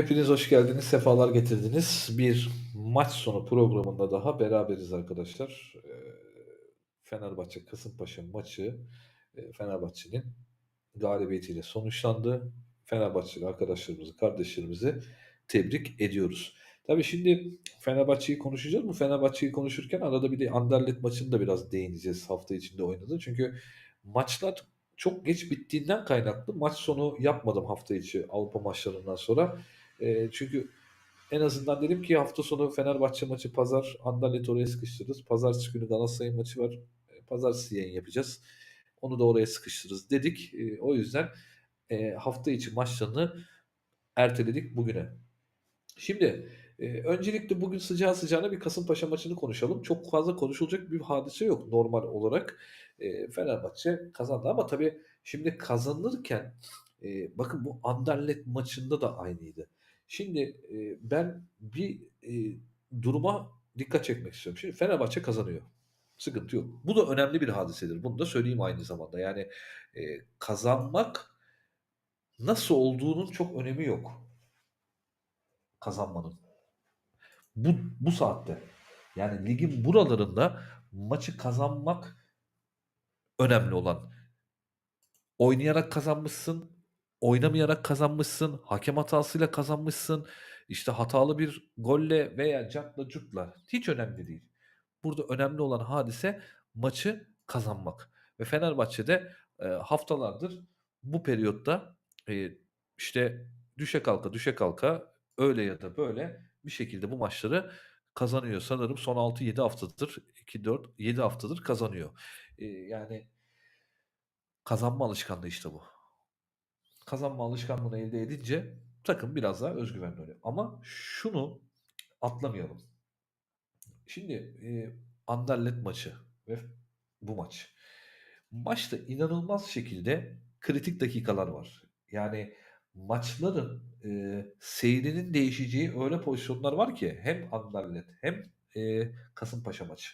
Hepiniz hoş geldiniz, sefalar getirdiniz. Bir maç sonu programında daha beraberiz arkadaşlar. Eee, Fenerbahçe Kasımpaşa maçı, eee, Fenerbahçe'nin galibiyetiyle sonuçlandı. Fenerbahçeli arkadaşlarımızı, kardeşlerimizi tebrik ediyoruz. Tabii şimdi Fenerbahçe'yi konuşacağız. Bu Fenerbahçe'yi konuşurken arada bir de Anderlecht maçını da biraz değineceğiz hafta içinde oynadı. Çünkü maçlar çok geç bittiğinden kaynaklı maç sonu yapmadım hafta içi Avrupa maçlarından sonra. Eee, çünkü en azından dedim ki hafta sonu Fenerbahçe maçı pazar, Anderlet'i oraya sıkıştırırız. Pazartesi günü Galatasaray maçı var. Eee, pazartesi yayın yapacağız. Onu da oraya sıkıştırırız dedik. Eee, o yüzden, eee, hafta içi maçlarını erteledik bugüne. Şimdi, eee, öncelikle bugün sıcağı sıcağına bir Kasımpaşa maçını konuşalım. Çok fazla konuşulacak bir hadise yok normal olarak. Eee, Fenerbahçe kazandı ama tabii şimdi kazanırken, eee, bakın bu Anderlecht maçında da aynıydı. Şimdi, eee, ben bir, eee, duruma dikkat çekmek istiyorum. Şimdi Fenerbahçe kazanıyor. Sıkıntı yok. Bu da önemli bir hadisedir. Bunu da söyleyeyim aynı zamanda. Yani, eee, kazanmak nasıl olduğunun çok önemi yok kazanmanın. Bu bu saatte. Yani ligin buralarında maçı kazanmak önemli olan. Oynayarak kazanmışsın, oynamayarak kazanmışsın, hakem hatasıyla kazanmışsın, işte hatalı bir golle veya cartla curtla hiç önemli değil. Burada önemli olan hadise maçı kazanmak ve Fenerbahçe'de, eee, haftalardır bu periyotta, eee, işte düşe kalka düşe kalka öyle ya da böyle bir şekilde bu maçları kazanıyor. Sanırım son 6-7 haftadır 2-4-7 haftadır kazanıyor. Eee, yani kazanma alışkanlığı işte bu. Kazanma alışkanlığını elde edince takım biraz daha öz güvenli oluyor. Ama şunu atlamayalım. Şimdi, eee, Anderlecht maçı ve bu maç. Maçta inanılmaz şekilde kritik dakikalar var. Yani maçların, eee, seyrinin değişeceği öyle pozisyonlar var ki hem Anderlecht hem, eee, Kasımpaşa maçı.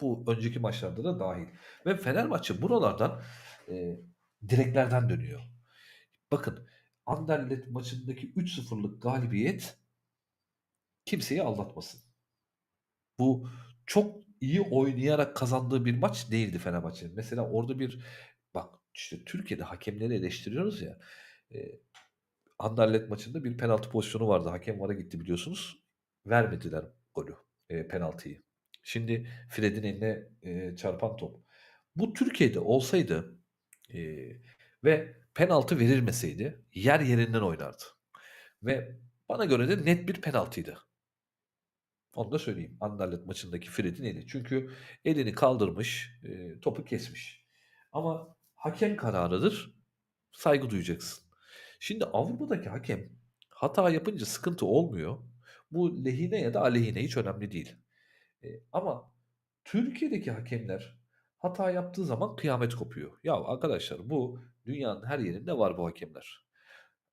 Bu önceki maçlarda da dâhil ve Fenerbahçe buralardan, eee, direklerden dönüyor. Bakın, Anderlecht maçındaki 3-0'lık galibiyet kimseyi aldatmasın. Bu çok iyi oynayarak kazandığı bir maç değildi Fenerbahçe'nin. Mesela orada bir bak, işte, Türkiye'de hakemleri eleştiriyoruz ya, eee, Anderlecht maçında bir penaltı pozisyonu vardı. Hakem VAR'a gitti biliyorsunuz. Vermediler golü, eee, penaltıyı. Şimdi Fred'in eline, eee, çarpan top. Bu Türkiye'de olsaydı, eee, ve penaltı verilmeseydi yer yerinden oynardı ve bana göre de net bir penaltıydı. Onu da söyleyeyim. Anderlecht maçındaki Fred'in eli. Çünkü elini kaldırmış, eee, topu kesmiş. Ama hakem kararıdır, saygı duyacaksın. Şimdi Avrupa'daki hakem hata yapınca sıkıntı olmuyor. Bu lehine ya da aleyhine hiç önemli değil. Eee, ama Türkiye'deki hakemler hata yaptığı zaman kıyamet kopuyor. Ya arkadaşlar bu dünyanın her yerinde var bu hakemler.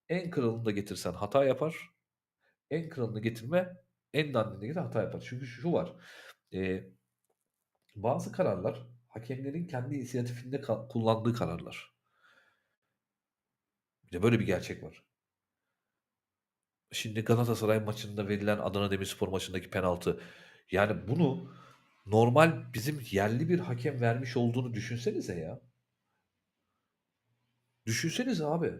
En kralını da getirsen hata yapar. En kralını getirme, en dandini getir hata yapar. Çünkü şu var, eee, bazı kararlar hakemlerin kendi inisiyatifinde kullandığı kararlar. Bir de böyle bir gerçek var. Şimdi Galatasaray maçında verilen Adana Demirspor maçındaki penaltı, yani bunu normal bizim yerli bir hakem vermiş olduğunu düşünsenize ya. Düşünsenize abi.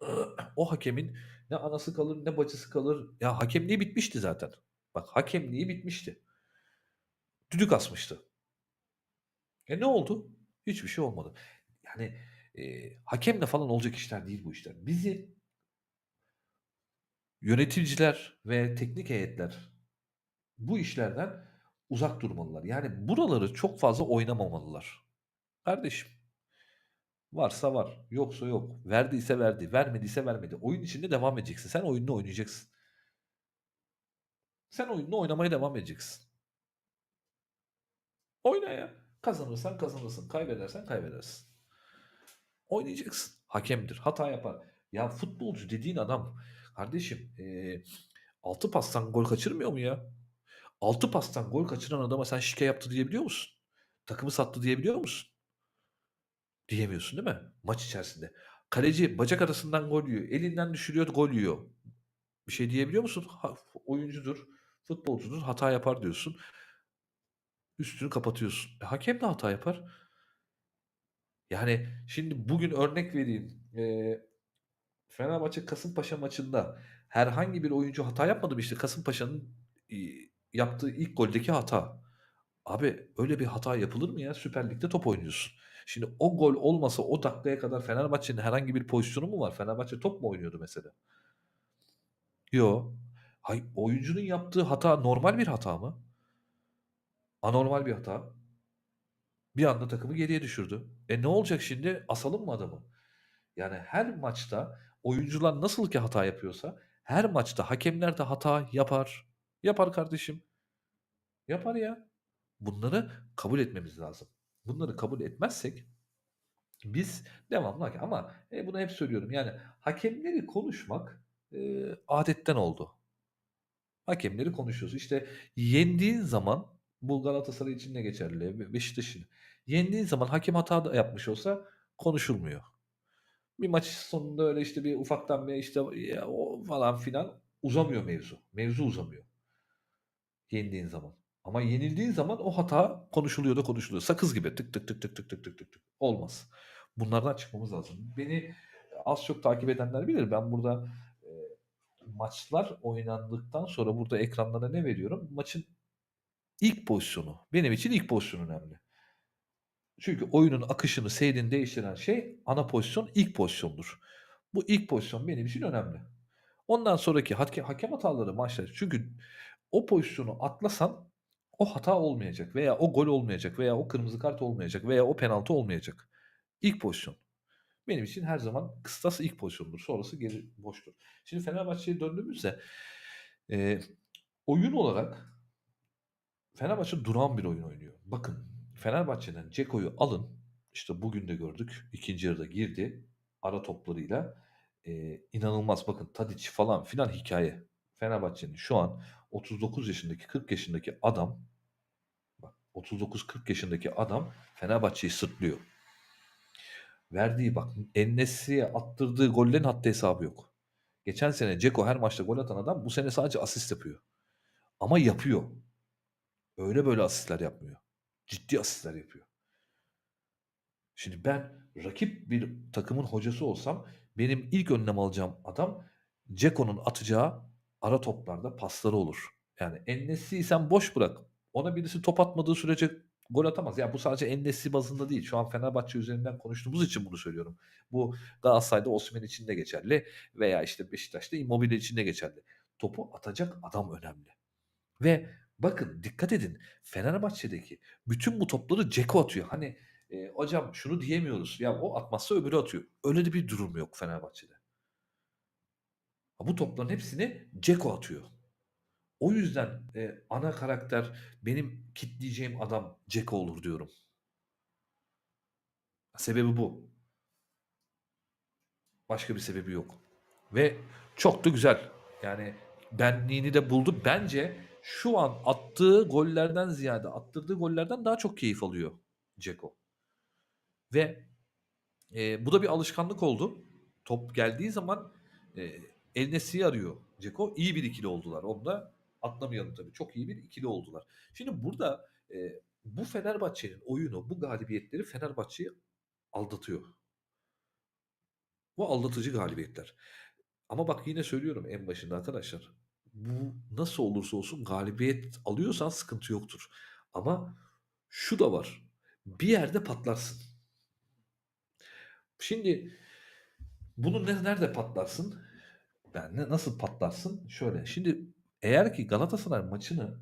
O hakemin ne anası kalır ne bacısı kalır. Ya hakemliği bitmişti zaten. Bak hakemliği bitmişti. Düdük asmıştı. E, ne oldu? Hiçbir şey olmadı. Yani, eee, hakemle falan olacak işler değil bu işler. Bizi yöneticiler ve teknik heyetler bu işlerden uzak durmalılar. Yani buraları çok fazla oynamamalılar. Kardeşim, varsa var, yoksa yok. Verdiyse verdi, vermediyse vermedi. Oyun içinde devam edeceksin. Sen oyununu oynayacaksın. Sen oyununu oynamaya devam edeceksin. Oyna ya. Kazanırsan kazanırsın, kaybedersen kaybedersin. Oynayacaksın. Hakemdir, hata yapar. Ya futbolcu dediğin adam kardeşim, eee, 6 pastan gol kaçırmıyor mu ya? 6 pastan gol kaçıran adama sen şike yaptı diyebiliyor musun? Takımı sattı diyebiliyor musun? Diyemiyorsun değil mi maç içerisinde? Kaleci bacak arasından gol yiyor. Elinden düşürüyor, gol yiyor. Bir şey diyebiliyor musun? Ha, oyuncudur, futbolcudur, hata yapar diyorsun. Üstünü kapatıyorsun. E, hakem de hata yapar. Yani şimdi bugün örnek vereyim. Eee, Fenerbahçe Kasımpaşa maçında herhangi bir oyuncu hata yapmadı mı? İşte Kasımpaşa'nın, iii, yaptığı ilk goldeki hata. Abi öyle bir hata yapılır mı ya? Süper Lig'de top oynuyorsun. Şimdi o gol olmasa o dakikaya kadar Fenerbahçe'nin herhangi bir pozisyonu mu var? Fenerbahçe top mu oynuyordu mesela? Yo. Hay oyuncunun yaptığı hata normal bir hata mı? Anormal bir hata. Bir anda takımı geriye düşürdü. E ne olacak şimdi? Asalım mı adamı? Yani her maçta oyuncular nasıl ki hata yapıyorsa her maçta hakemler de hata yapar. Yapar kardeşim. Yapar ya. Bunları kabul etmemiz lazım. Bunları kabul etmezsek biz devamlı ama, eee, bunu hep söylüyorum, yani hakemleri konuşmak, eee, âdetten oldu. Hakemleri konuşuyoruz. İşte yendiğin zaman bu Galatasaray için de geçerli, Be Beşiktaş için. Yendiğin zaman hakem hata da yapmış olsa konuşulmuyor. Bir maç sonunda öyle işte bir ufaktan bir işte ya o falan filan uzamıyor mevzu. Mevzu uzamıyor. Yendiğin zaman. Ama yenildiğin zaman o hata konuşuluyor da konuşuluyor. Sakız gibi tık tık tık tık tık tık tık tık tık. Olmaz. Bunlardan çıkmamız lazım. Beni az çok takip edenler bilir. Ben burada, eee, maçlar oynandıktan sonra burada ekranlara ne veriyorum? Maçın ilk pozisyonu. Benim için ilk pozisyon önemli. Çünkü oyunun akışını, seyrini değiştiren şey ana pozisyon ilk pozisyondur. Bu ilk pozisyon benim için önemli. Ondan sonraki hake hakem hataları maçlar çünkü o pozisyonu atlasan o hata olmayacak veya o gol olmayacak veya o kırmızı kart olmayacak veya o penaltı olmayacak. İlk pozisyon. Benim için her zaman kıstas ilk pozisyondur. Sonrası geri boştur. Şimdi Fenerbahçe'ye döndüğümüzde, eee, oyun olarak Fenerbahçe durağan bir oyun oynuyor. Bakın Fenerbahçe'den Dzeko'yu alın, işte bugün de gördük, 2. yarıda girdi ara toplarıyla. Eee, inanılmaz bakın Tadic falan filan hikâye. Fenerbahçe'nin şu an 39 yaşındaki, 40 yaşındaki adam bak 39-40 yaşındaki adam Fenerbahçe'yi sırtlıyor. Verdiği bak En-Nesyri'ye attırdığı gollerin haddi hesabı yok. Geçen sene Dzeko her maçta gol atan adam bu sene sadece asist yapıyor. Ama yapıyor. Öyle böyle asistler yapmıyor. Ciddi asistler yapıyor. Şimdi ben rakip bir takımın hocası olsam benim ilk önlem alacağım adam Dzeko'nun atacağı ara toplarda pasları olur. Yani En-Nesyri'yi sen boş bırak. Ona birisi top atmadığı sürece gol atamaz. Ya bu sadece En-Nesyri bazında değil. Şu an Fenerbahçe üzerinden konuştuğumuz için bunu söylüyorum. Bu Galatasaray'da Osimhen için de geçerli veya işte Beşiktaş'ta Immobile için de geçerli. Topu atacak adam önemli. Ve bakın dikkat edin Fenerbahçe'deki bütün bu topları Dzeko atıyor. Hani, eee, hocam şunu diyemiyoruz, ya o atmazsa öbürü atıyor. Öyle de bir durum yok Fenerbahçe'de. Bu topların hepsini Dzeko atıyor. O yüzden, eee, ana karakter benim kitleyeceğim adam Dzeko olur diyorum. Sebebi bu. Başka bir sebebi yok. Ve çok da güzel. Yani benliğini de buldu. Bence şu an attığı gollerden ziyade attırdığı gollerden daha çok keyif alıyor Dzeko. Ve, eee, bu da bir alışkanlık oldu. Top geldiği zaman, eee, En-Nesyri'yi arıyor Dzeko. İyi bir ikili oldular. Onu da atlamayalım tabii. Çok iyi bir ikili oldular. Şimdi burada, eee, bu Fenerbahçe'nin oyunu, bu galibiyetleri Fenerbahçe'yi aldatıyor. Bu aldatıcı galibiyetler. Ama bak yine söylüyorum en başında arkadaşlar. Bu nasıl olursa olsun galibiyet alıyorsan sıkıntı yoktur. Ama şu da var. Bir yerde patlarsın. Şimdi bunu ne nerede patlarsın? Yani ne nasıl patlarsın? Şöyle, şimdi eğer ki Galatasaray maçını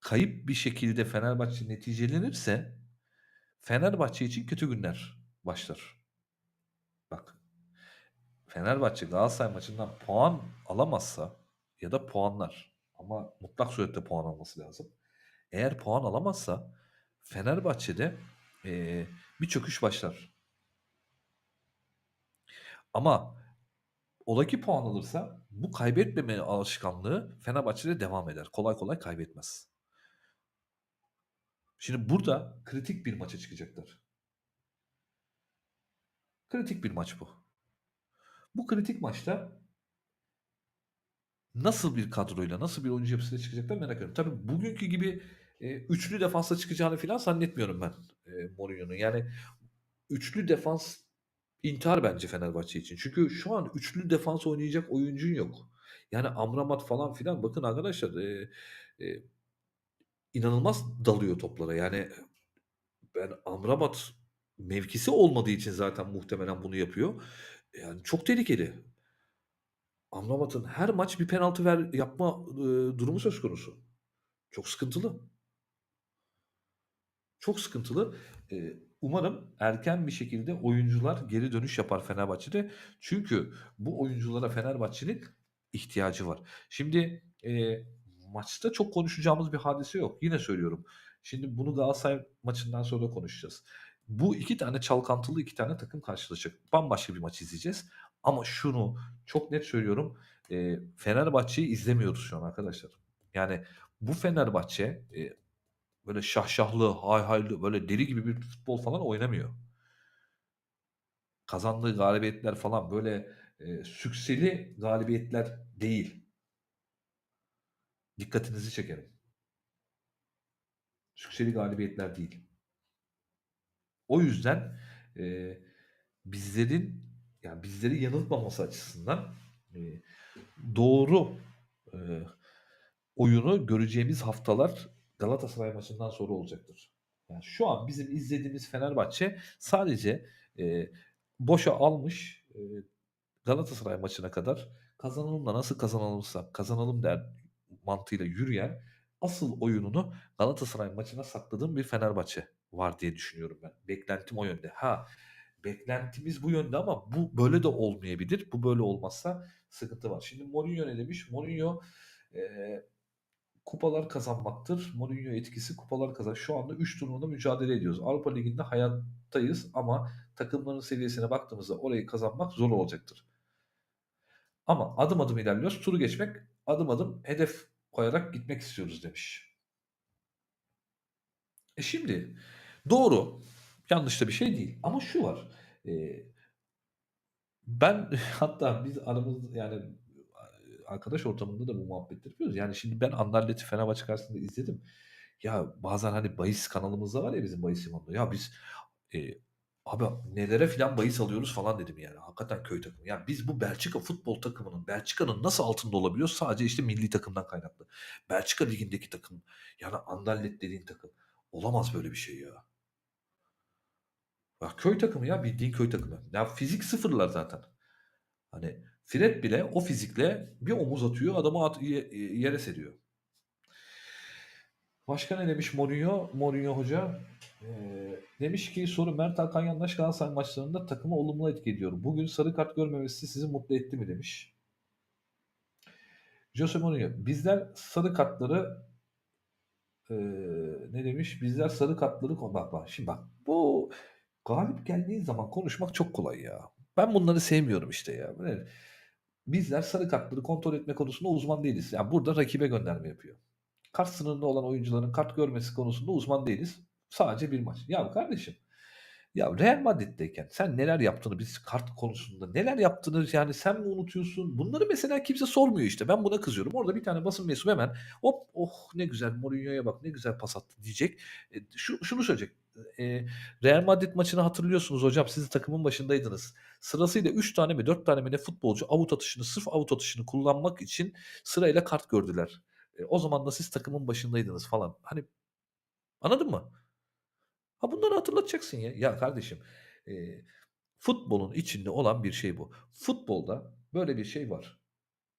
kayıp bir şekilde Fenerbahçe neticelenirse Fenerbahçe için kötü günler başlar. Bak. Fenerbahçe Galatasaray maçından puan alamazsa ya da puanlar ama mutlak surette puan alması lazım. Eğer puan alamazsa Fenerbahçe'de, eee, bir çöküş başlar. Ama ola ki puan alırsa bu kaybetmeme alışkanlığı Fenerbahçe'de devam eder. Kolay kolay kaybetmez. Şimdi burada kritik bir maça çıkacaklar. Kritik bir maç bu. Bu kritik maçta nasıl bir kadroyla, nasıl bir oyuncu yapısıyla çıkacaklar merak ediyorum. Tabii bugünkü gibi, eee, üçlü defansa çıkacağını filan zannetmiyorum ben, eee, Mourinho'nun. Yani üçlü defans intihar bence Fenerbahçe için. Çünkü şu an üçlü defans oynayacak oyuncun yok. Yani Amrabat falan filan bakın arkadaşlar, eee, eee, inanılmaz dalıyor toplara. Yani ben Amrabat mevkisi olmadığı için zaten muhtemelen bunu yapıyor. Yani çok tehlikeli. Amrabat'ın her maç bir penaltı ver yapma, ııı, durumu söz konusu. Çok sıkıntılı. Çok sıkıntılı. Eee, umarım erken bir şekilde oyuncular geri dönüş yapar Fenerbahçe'de. Çünkü bu oyunculara Fenerbahçe'nin ihtiyacı var. Şimdi, eee, maçta çok konuşacağımız bir hadise yok. Yine söylüyorum. Şimdi bunu Galatasaray maçından sonra konuşacağız. Bu 2 tane çalkantılı 2 tane takım karşılaşacak. Bambaşka bir maç izleyeceğiz. Ama şunu çok net söylüyorum. Eee, Fenerbahçe'yi izlemiyoruz şu an arkadaşlar. Yani bu Fenerbahçe, eee, böyle şahşahlı, hayhaylı, böyle deli gibi bir futbol falan oynamıyor. Kazandığı galibiyetler falan böyle, eee, sükseli galibiyetler değil. Dikkatinizi çekerim. Sükseli galibiyetler değil. O yüzden, eee, bizlerin, yani bizleri yanıltmaması açısından, eee, doğru, eee, oyunu göreceğimiz haftalar Galatasaray maçından sonra olacaktır. Yani şu an bizim izlediğimiz Fenerbahçe sadece, eee, boşa almış, eee, Galatasaray maçına kadar kazanalım da nasıl kazanılırsa kazanalım der mantığıyla yürüyen, asıl oyununu Galatasaray maçına sakladığım bir Fenerbahçe var diye düşünüyorum ben. Beklentim o yönde. Ha, beklentimiz bu yönde ama bu böyle de olmayabilir. Bu böyle olmazsa sıkıntı var. Şimdi Mourinho ne demiş? Mourinho, eee, kupalar kazanmaktır. Mourinho etkisi kupalar kazan Şu anda 3 turnuvada mücadele ediyoruz. Avrupa Ligi'nde hayattayız ama takımların seviyesine baktığımızda orayı kazanmak zor olacaktır. Ama adım adım ilerliyoruz. Turu geçmek, adım adım hedef koyarak gitmek istiyoruz demiş. E, şimdi doğru, yanlış da bir şey değil ama şu var, eee ben hatta biz aramızda yani arkadaş ortamında da bu muhabbetleri yapıyoruz. Yani şimdi ben Anderlet'i Fenerbahçe karşısında izledim. Ya bazen hani bahis kanalımız da var ya bizim bahis limanında. Ya biz, eee, abi nelere filan bahis alıyoruz falan dedim yani. Hakikaten köy takımı. Yani biz bu Belçika futbol takımının, Belçika'nın nasıl altında olabiliyoruz? Sadece işte milli takımdan kaynaklı. Belçika ligindeki takım, yani Anderlet dediğin takım. Olamaz böyle bir şey ya. Bak köy takımı ya bildiğin köy takımı. Ya fizik sıfırlar zaten. Hani Fred bile o fizikle bir omuz atıyor, adamı at ye yere seriyor. Başka ne demiş Mourinho? Mourinho hoca, eee, demiş ki soru Mert Hakan Yandaş Galatasaray maçlarında takımı olumlu etki ediyor. Bugün sarı kart görmemesi sizi mutlu etti mi demiş. Jose Mourinho, bizler sarı kartları eee, ne demiş? Bizler sarı kartları bak bak şimdi bak bu galip geldiğin zaman konuşmak çok kolay ya. Ben bunları sevmiyorum işte ya. Böyle bizler sarı kartları kontrol etme konusunda uzman değiliz. Ya burada rakibe gönderme yapıyor. Kart sınırında olan oyuncuların kart görmesi konusunda uzman değiliz. Sadece bir maç. Ya kardeşim ya Real Madrid'deyken sen neler yaptığını biz kart konusunda neler yaptığını yani sen mi unutuyorsun? Bunları mesela kimse sormuyor işte. Ben buna kızıyorum. Orada bir tane basın mensubu hemen hop oh ne güzel Mourinho'ya bak ne güzel pas attı diyecek. E, şu, şunu söyleyecek. E, Real Madrid maçını hatırlıyorsunuz hocam. Siz takımın başındaydınız. Sırasıyla 3 tane mi 4 tane mi ne futbolcu avut atışını sırf avut atışını kullanmak için sırayla kart gördüler. E, o zaman da siz takımın başındaydınız falan. Hani anladın mı? Ha bunları hatırlatacaksın ya. Ya kardeşim eee, futbolun içinde olan bir şey bu. Futbolda böyle bir şey var.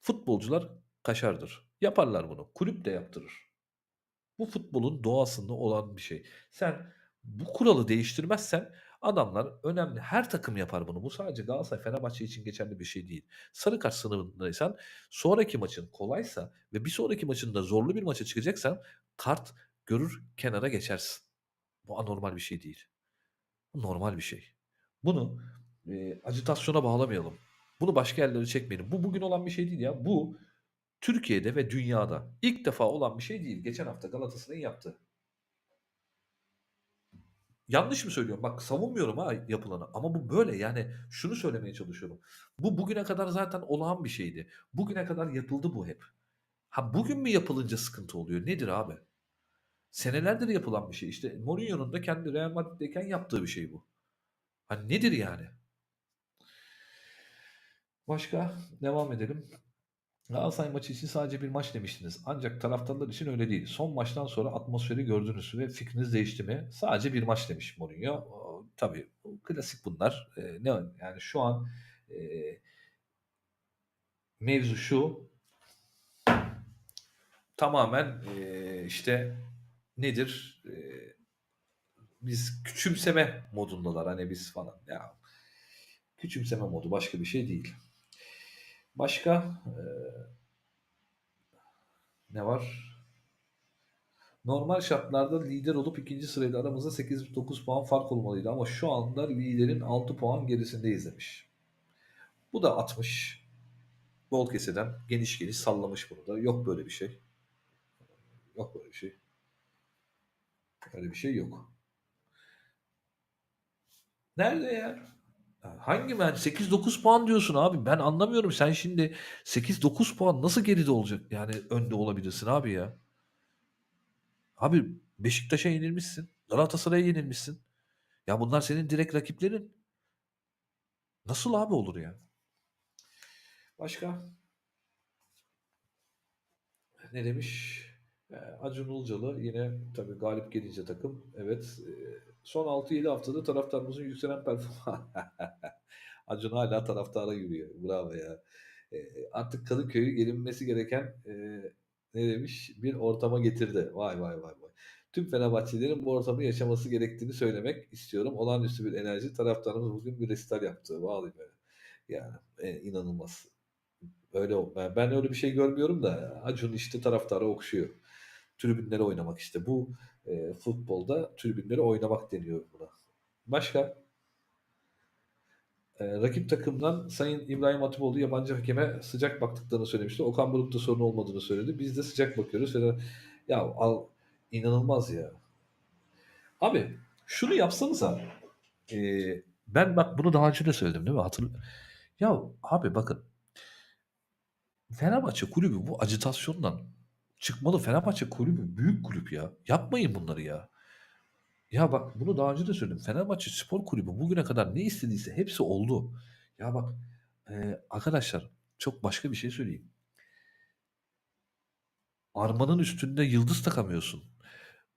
Futbolcular kaşardır. Yaparlar bunu. Kulüp de yaptırır. Bu futbolun doğasında olan bir şey. Sen bu kuralı değiştirmezsen adamlar önemli. Her takım yapar bunu. Bu sadece Galatasaray, Fenerbahçe için geçerli bir şey değil. Sarı kart sınırındaysan sonraki maçın kolaysa ve bir sonraki maçında zorlu bir maça çıkacaksan kart görür kenara geçersin. Bu anormal bir şey değil. Bu normal bir şey. Bunu, eee, ajitasyona bağlamayalım. Bunu başka yerlere çekmeyelim. Bu bugün olan bir şey değil ya. Bu Türkiye'de ve dünyada ilk defa olan bir şey değil. Geçen hafta Galatasaray'ın yaptığı. Yanlış mı söylüyorum? Bak savunmuyorum ha yapılanı ama bu böyle. Yani şunu söylemeye çalışıyorum. Bu bugüne kadar zaten olağan bir şeydi. Bugüne kadar yapıldı bu hep. Ha bugün mü yapılınca sıkıntı oluyor? Nedir abi? Senelerdir yapılan bir şey. İşte Mourinho'nun da kendi Real Madrid'deyken yaptığı bir şey bu. Hani nedir yani? Başka? Devam edelim. Galatasaray maçı için sadece bir maç demiştiniz. Ancak taraftarlar için öyle değil. Son maçtan sonra atmosferi gördünüz ve fikriniz değişti mi? Sadece bir maç demiş Mourinho. Tabii klasik bunlar. Ee, ne yani şu an e, mevzu şu tamamen e, işte nedir? E, biz küçümseme modundalar hani biz falan. Ya küçümseme modu başka bir şey değil. Başka e, ne var? Normal şartlarda lider olup ikinci sırayla aramızda 8-9 puan fark olmalıydı ama şu anda liderin 6 puan gerisindeyiz demiş. Bu da atmış. Bol keseden geniş geniş sallamış bunu da. Yok böyle bir şey. Yok böyle bir şey. Öyle bir şey yok. Nerede ya? Hangi ben 8-9 puan diyorsun abi. Ben anlamıyorum. Sen şimdi 8-9 puan nasıl geride olacak? Yani önde olabilirsin abi ya. Abi Beşiktaş'a yenilmişsin. Galatasaray'a yenilmişsin. Ya bunlar senin direkt rakiplerin. Nasıl abi olur ya? Başka? Ne demiş? Ee, Acun Ilıcalı yine tabii galip gelince takım. Evet. Son 6-7 haftada taraftarımızın yükselen performansı. Acun hala taraftara yürüyor. Bravo ya. E, artık Kadıköy'ü gelinmesi gereken e, ne demiş? Bir ortama getirdi. Vay vay vay vay. Tüm Fenerbahçelilerin bu ortamı yaşaması gerektiğini söylemek istiyorum. Olağanüstü bir enerji. Taraftarımız bugün bir resital yaptı. Vallahi böyle. Yani e, inanılmaz. Öyle ben, ben öyle bir şey görmüyorum da Acun işte taraftarı okşuyor. Tribünlere oynamak işte. Bu e, futbolda tribünlere oynamak deniyor buna. Başka? E, rakip takımdan Sayın İbrahim Hatipoğlu yabancı hakeme sıcak baktıklarını söylemişti. Okan Buruk'ta sorun olmadığını söyledi. Biz de sıcak bakıyoruz. Ya, ya al, inanılmaz ya. Abi şunu yapsanıza. E, ben bak bunu daha önce de söyledim değil mi? Hatırl ya abi bakın Fenerbahçe kulübü bu acitasyondan çıkmalı. Fenerbahçe kulübü büyük kulüp ya. Yapmayın bunları ya. Ya bak bunu daha önce de söyledim. Fenerbahçe Spor Kulübü bugüne kadar ne istediyse hepsi oldu. Ya bak e, arkadaşlar çok başka bir şey söyleyeyim. Armanın üstünde yıldız takamıyorsun.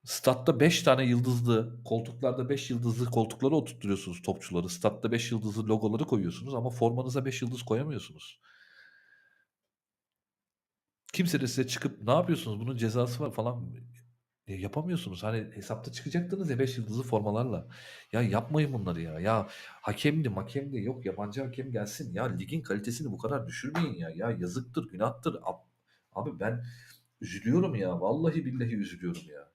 Statta 5 tane yıldızlı, koltuklarda 5 yıldızlı koltukları oturtturuyorsunuz topçuları. Statta 5 yıldızlı logoları koyuyorsunuz ama formanıza 5 yıldız koyamıyorsunuz. Kimse de size çıkıp ne yapıyorsunuz bunun cezası var falan e, yapamıyorsunuz. Hani hesapta çıkacaktınız ya 5 yıldızlı formalarla. Ya yapmayın bunları ya. Ya hakemdi makemdi yok yabancı hakem gelsin. Ya ligin kalitesini bu kadar düşürmeyin ya. Ya yazıktır günahtır. Ab- Abi ben üzülüyorum ya. Vallahi billahi üzülüyorum ya.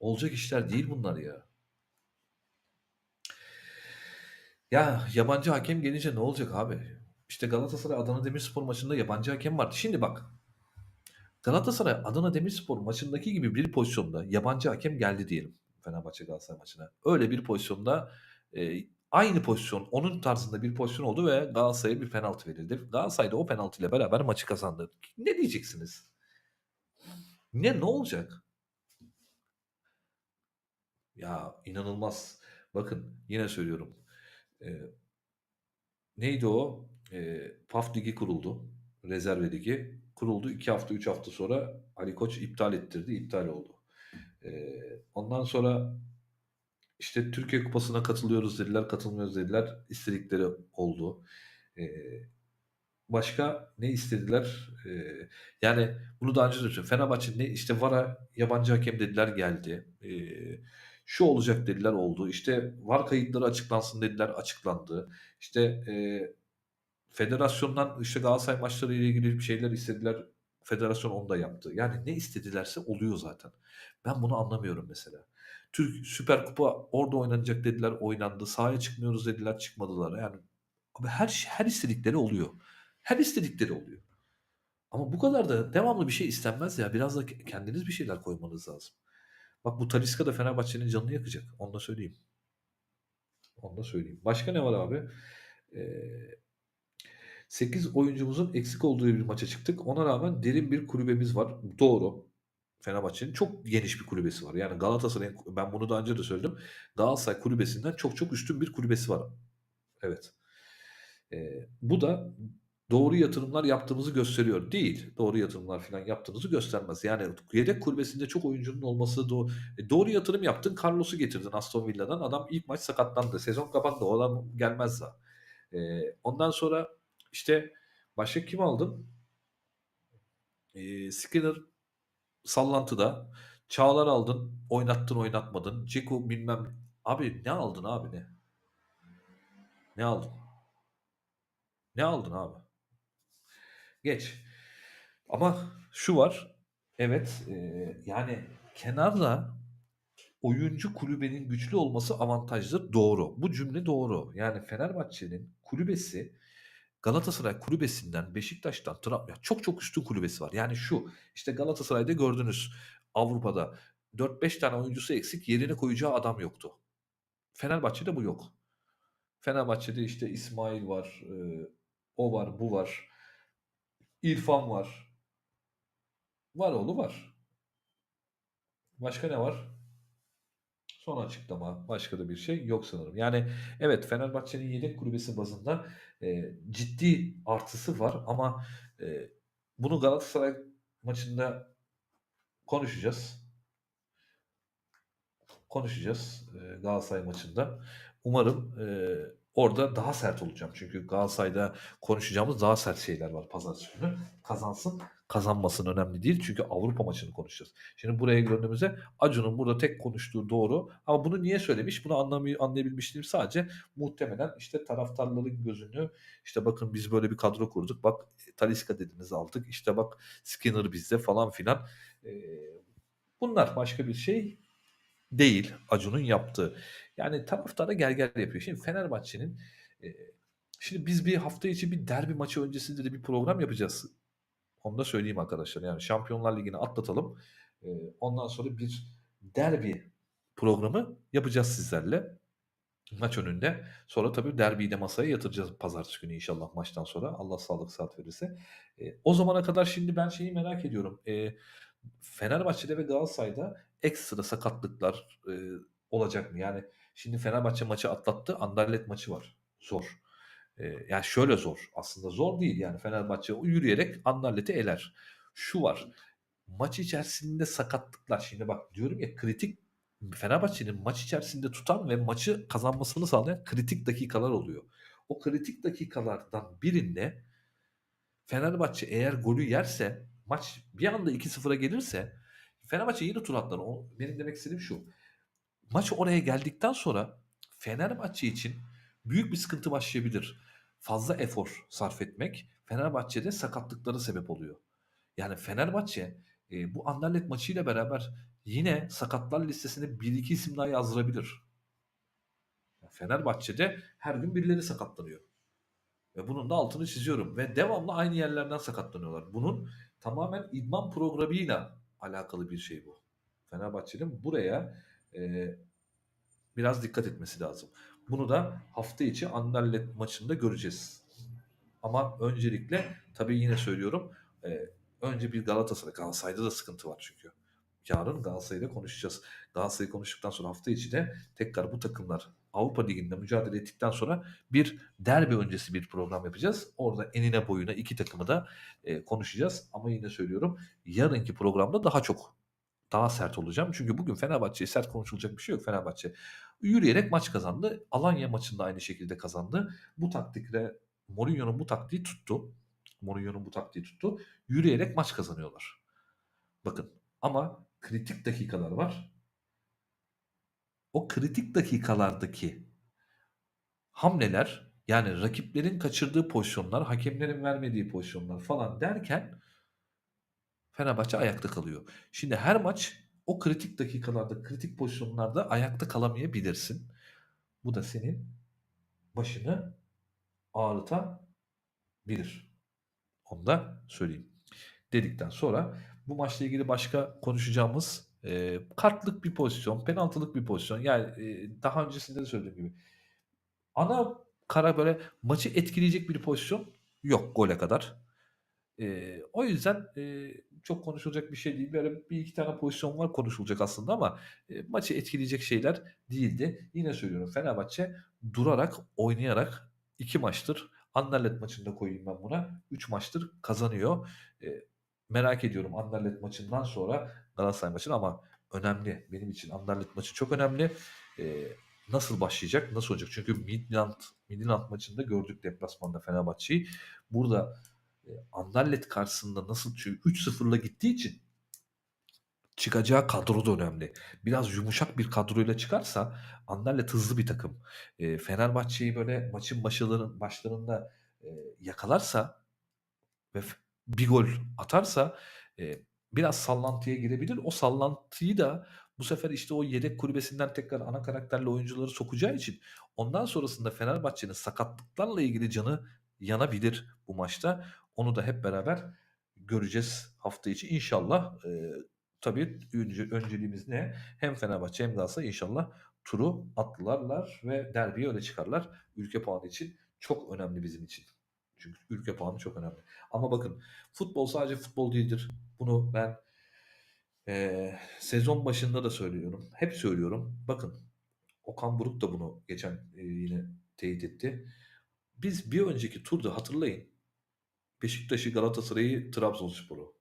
Olacak işler değil bunlar ya. Ya yabancı hakem gelince ne olacak abi? İşte Galatasaray Adana Demirspor maçında yabancı hakem vardı. Şimdi bak Galatasaray Adana Demirspor maçındaki gibi bir pozisyonda yabancı hakem geldi diyelim Fenerbahçe Galatasaray maçına. Öyle bir pozisyonda e, aynı pozisyon onun tarzında bir pozisyon oldu ve Galatasaray'a bir penaltı verildi. Galatasaray da o penaltı ile beraber maçı kazandı. Ne diyeceksiniz? Ne ne olacak? Ya inanılmaz. Bakın yine söylüyorum. E, neydi o? E, PAF Ligi kuruldu. Rezerve Ligi kuruldu. 2 hafta 3 hafta sonra Ali Koç iptal ettirdi. iptal oldu. Ee, ondan sonra işte Türkiye Kupası'na katılıyoruz dediler, katılmıyoruz dediler. İstedikleri oldu. Ee, başka ne istediler? Ee, yani bunu daha önce de söyledim. Fenerbahçe ne işte VAR'a yabancı hakem dediler geldi. Ee, şu olacak dediler oldu. İşte VAR kayıtları açıklansın dediler açıklandı. İşte e, federasyondan işte Galatasaray maçları ile ilgili bir şeyler istediler. Federasyon onu da yaptı. Yani ne istedilerse oluyor zaten. Ben bunu anlamıyorum mesela. Türk Süper Kupa orada oynanacak dediler, oynandı. Sahaya çıkmıyoruz dediler, çıkmadılar. Yani abi her şey- her istedikleri oluyor. Her istedikleri oluyor. Ama bu kadar da devamlı bir şey istenmez ya. Biraz da kendiniz bir şeyler koymanız lazım. Bak bu Talisca da Fenerbahçe'nin canını yakacak. Onu da söyleyeyim. Onu da söyleyeyim. Başka ne var abi? Eee 8 oyuncumuzun eksik olduğu bir maça çıktık. Ona rağmen derin bir kulübemiz var. Doğru. Fenerbahçe'nin çok geniş bir kulübesi var. Yani Galatasaray'ın ben bunu daha önce de söyledim. Galatasaray kulübesinden çok çok üstün bir kulübesi var. Evet. Eee, bu da doğru yatırımlar yaptığımızı gösteriyor. Değil. Doğru yatırımlar falan yaptığımızı göstermez. Yani yedek kulübesinde çok oyuncunun olması doğ e, doğru yatırım yaptın. Carlos'u getirdin Aston Villa'dan. Adam ilk maç sakatlandı. Sezon kapandı. O adam gelmez daha. Eee, ondan sonra işte başka kim aldın? Eee, Skriniar sallantıda. Çağlar aldın. Oynattın, oynatmadın. Dzeko bilmem Abi ne aldın abi ne? Ne aldın? Ne aldın abi? Geç. Ama şu var. Evet, eee, yani kenarda oyuncu kulübenin güçlü olması avantajdır. Doğru. Bu cümle doğru. Yani Fenerbahçe'nin kulübesi Galatasaray kulübesinden, Beşiktaş'tan, Trab ya çok çok üstün kulübesi var. Yani şu, işte Galatasaray'da gördünüz Avrupa'da 4-5 tane oyuncusu eksik yerine koyacağı adam yoktu. Fenerbahçe'de bu yok. Fenerbahçe'de işte İsmail var, eee, o var, bu var. İrfan var. Var oğlu var. Başka ne var? Son açıklama. Başka da bir şey yok sanırım. Yani evet Fenerbahçe'nin yedek kulübesi bazında eee, ciddi artısı var ama eee, bunu Galatasaray maçında konuşacağız. Konuşacağız eee, Galatasaray maçında. Umarım eee, orada daha sert olacağım. Çünkü Galatasaray'da konuşacağımız daha sert şeyler var pazartesi günü. Kazansın, kazanmasın önemli değil. Çünkü Avrupa maçını konuşacağız. Şimdi buraya döndüğümüzde Acun'un burada tek konuştuğu doğru. Ama bunu niye söylemiş? Bunu anlamay anlayabilmiş değilim. Sadece muhtemelen işte taraftarların gözünü işte bakın biz böyle bir kadro kurduk. Bak Talisca dediniz aldık. İşte bak Skinner bizde falan filan. Eee, bunlar başka bir şey değil Acun'un yaptığı. Yani taraftara gel yapıyor. Şimdi Fenerbahçe'nin eee, şimdi biz bir hafta içi bir derbi maçı öncesinde de bir program yapacağız. Onu da söyleyeyim arkadaşlar. Yani Şampiyonlar Ligi'ni atlatalım. Eee, ondan sonra bir derbi programı yapacağız sizlerle. Maç önünde. Sonra tabii derbiyi de masaya yatıracağız pazartesi günü inşallah maçtan sonra. Allah sağlık sıhhat verirse. Eee, o zamana kadar şimdi ben şeyi merak ediyorum. Eee, Fenerbahçe'de ve Galatasaray'da ekstra sakatlıklar eee, olacak mı? Yani şimdi Fenerbahçe maçı atlattı. Anderlet maçı var. Zor. Yani şöyle zor. Aslında zor değil yani Fenerbahçe yürüyerek Anderlet'i eler. Şu var. Maç içerisinde sakatlıklar. Şimdi bak diyorum ya kritik Fenerbahçe'nin maç içerisinde tutan ve maçı kazanmasını sağlayan kritik dakikalar oluyor. O kritik dakikalardan birinde Fenerbahçe eğer golü yerse maç bir anda 2-0'a gelirse Fenerbahçe yine tur atlar. O benim demek istediğim şu. Maç oraya geldikten sonra Fenerbahçe için büyük bir sıkıntı başlayabilir. Fazla efor sarf etmek Fenerbahçe'de sakatlıklara sebep oluyor. Yani Fenerbahçe e, bu Anderlet maçıyla beraber yine sakatlar listesine 1-2 isim daha yazdırabilir. Fenerbahçe'de her gün birileri sakatlanıyor. Ve bunun da altını çiziyorum. Ve devamlı aynı yerlerden sakatlanıyorlar. Bunun tamamen idman programıyla alakalı bir şey bu. Fenerbahçe'nin buraya e, biraz dikkat etmesi lazım. Bunu da hafta içi Anderlet maçında göreceğiz. Ama öncelikle tabii yine söylüyorum e, önce bir Galatasaray. Galatasaray'da da sıkıntı var çünkü. Yarın Galatasaray'da konuşacağız. Galatasaray'ı konuştuktan sonra hafta içi de tekrar bu takımlar Avrupa Ligi'nde mücadele ettikten sonra bir derbi öncesi bir program yapacağız. Orada enine boyuna iki takımı da e, konuşacağız. Ama yine söylüyorum yarınki programda daha çok daha sert olacağım. Çünkü bugün Fenerbahçe'ye sert konuşulacak bir şey yok. Fenerbahçe yürüyerek maç kazandı. Alanya maçında aynı şekilde kazandı. Bu taktikle Mourinho'nun bu taktiği tuttu. Mourinho'nun bu taktiği tuttu. Yürüyerek maç kazanıyorlar. Bakın ama kritik dakikalar var. O kritik dakikalardaki hamleler yani rakiplerin kaçırdığı pozisyonlar, hakemlerin vermediği pozisyonlar falan derken Fenerbahçe ayakta kalıyor. Şimdi her maç o kritik dakikalarda, kritik pozisyonlarda ayakta kalamayabilirsin. Bu da senin başını ağrıtabilir. Onu da söyleyeyim. Dedikten sonra bu maçla ilgili başka konuşacağımız e, kartlık bir pozisyon, penaltılık bir pozisyon. Yani e, daha öncesinde de söylediğim gibi ana kara böyle maçı etkileyecek bir pozisyon yok gole kadar. Eee, o yüzden, eee, çok konuşulacak bir şey değil. Böyle 1-2 tane pozisyon var konuşulacak aslında ama, eee, maçı etkileyecek şeyler değildi. Yine söylüyorum Fenerbahçe durarak, oynayarak 2 maçtır Anderlecht maçını da koyayım ben buna, 3 maçtır kazanıyor. Eee, merak ediyorum Anderlecht maçından sonra Galatasaray maçını ama önemli. Benim için Anderlecht maçı çok önemli. Eee, nasıl başlayacak, nasıl olacak? Çünkü Midland Midland maçında gördük deplasmanda Fenerbahçe'yi. Burada, eee, Anderlecht karşısında nasıl çı 3-0'la gittiği için çıkacağı kadro da önemli. Biraz yumuşak bir kadroyla çıkarsa Anderlecht hızlı bir takım. Eee, Fenerbahçe'yi böyle maçın başıların başlarında, eee, yakalarsa ve 1 gol atarsa, eee, biraz sallantıya girebilir. O sallantıyı da bu sefer, işte, o yedek kulübesinden tekrar ana karakterli oyuncuları sokacağı için ondan sonrasında Fenerbahçe'nin sakatlıklarla ilgili canı yanabilir bu maçta. Onu da hep beraber göreceğiz hafta içi inşallah. Eee, tabii önce önceliğimiz ne? Hem Fenerbahçe hem Galatasaray inşallah turu atlarlar ve derbiyi öne çıkarlar. Ülke puanı için çok önemli bizim için. Çünkü ülke puanı çok önemli. Ama bakın futbol sadece futbol değildir. Bunu ben, eee, sezon başında da söylüyorum. Hep söylüyorum. Bakın Okan Buruk da bunu geçen, eee, yine teyit etti. Biz bir önceki turda hatırlayın Beşiktaş'ı, Galatasaray'ı, Trabzonspor'u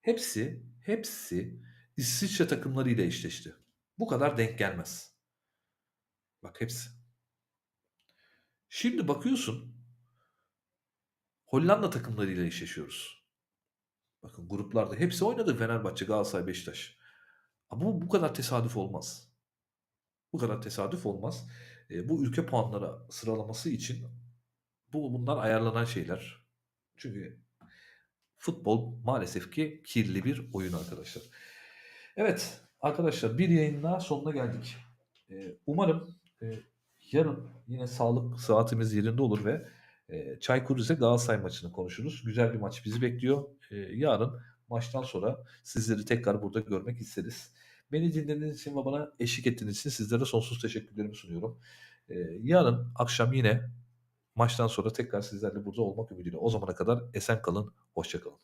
hepsi, hepsi İsviçre takımlarıyla eşleşti. Bu kadar denk gelmez. Bak hepsi. Şimdi bakıyorsun Hollanda takımlarıyla eşleşiyoruz. Bakın gruplarda hepsi oynadı Fenerbahçe, Galatasaray, Beşiktaş. Ama bu bu kadar tesadüf olmaz. Bu kadar tesadüf olmaz. Eee, bu ülke puanları sıralaması için bu bunlar ayarlanan şeyler. Çünkü futbol maalesef ki kirli bir oyun arkadaşlar. Evet, arkadaşlar bir yayının daha sonuna geldik. Eee, umarım, eee, yarın yine sağlık saatimiz yerinde olur ve, eee, Çaykur Rize Galatasaray maçını konuşuruz. Güzel bir maç bizi bekliyor. Eee, yarın maçtan sonra sizleri tekrar burada görmek isteriz. Beni dinlediğiniz için ve bana eşlik ettiğiniz için sizlere sonsuz teşekkürlerimi sunuyorum. Eee, yarın akşam yine maçtan sonra tekrar sizlerle burada olmak ümidiyle. O zamana kadar esen kalın, hoşça kalın.